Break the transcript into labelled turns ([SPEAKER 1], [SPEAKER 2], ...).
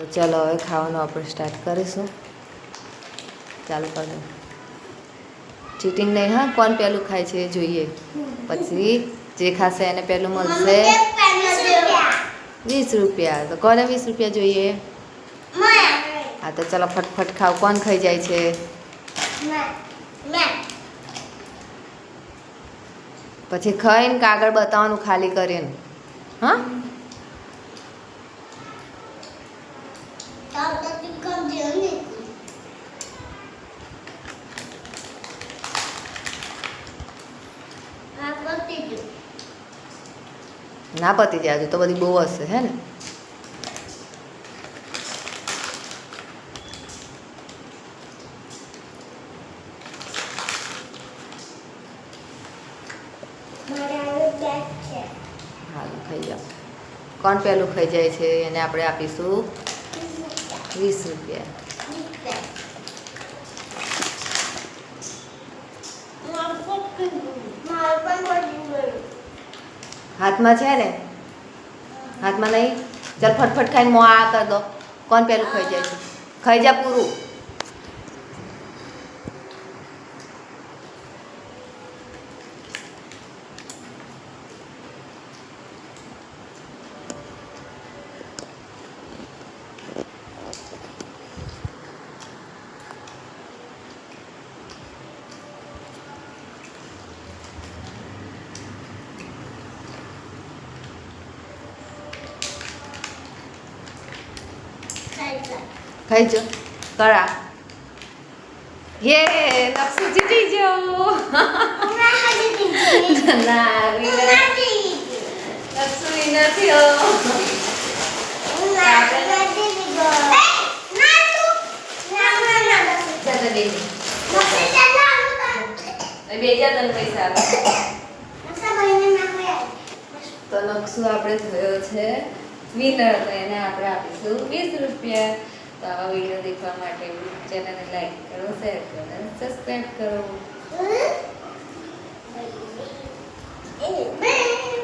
[SPEAKER 1] તો ચાલો હવે ખાવાનું આપણે સ્ટાર્ટ કરીશું. ચાલુ કરી દો ચીટિંગ નહીં હા? કોણ પહેલું ખાય છે એ જોઈએ. પછી જે ખાશે એને પહેલું મળશે. વીસ રૂપિયા. તો કોને વીસ રૂપિયા જોઈએ? હા તો ચાલો ફટફટ ખાવ કોણ ખાઈ જાય છે? પછી ખાઈને કાગળ બતાવવાનું ખાલી કરીને. હા? ના પતી જાય તો બધી બહુ હશે હે ને? હાલો ખાઈ જાઓ કોણ પહેલું ખાઈ જાય છે એને આપણે આપીશું? વીસ રૂપિયા. હાથમાં છે ને? હાથમાં નહીં? ચાલ ફટફટ ખાઈને મો આ કર દો. કોણ પહેલું ખાઈ જાય છે. ખાઈ જા પૂરું. ખાઈ જો કરા યે નકશો જીતી ગયો ના નકશો વિનર થયો ચાલ દે બે હજાર તને પૈસા આવે તો નકશો આપણે થયો છે વિનર તો એને આપણે આપીશું. વીસ રૂપિયા તો આવા વીડિયો દેખવા માટે ચેનલને લાઈક કરો શેર કરો અને સબસ્ક્રાઈબ કરો.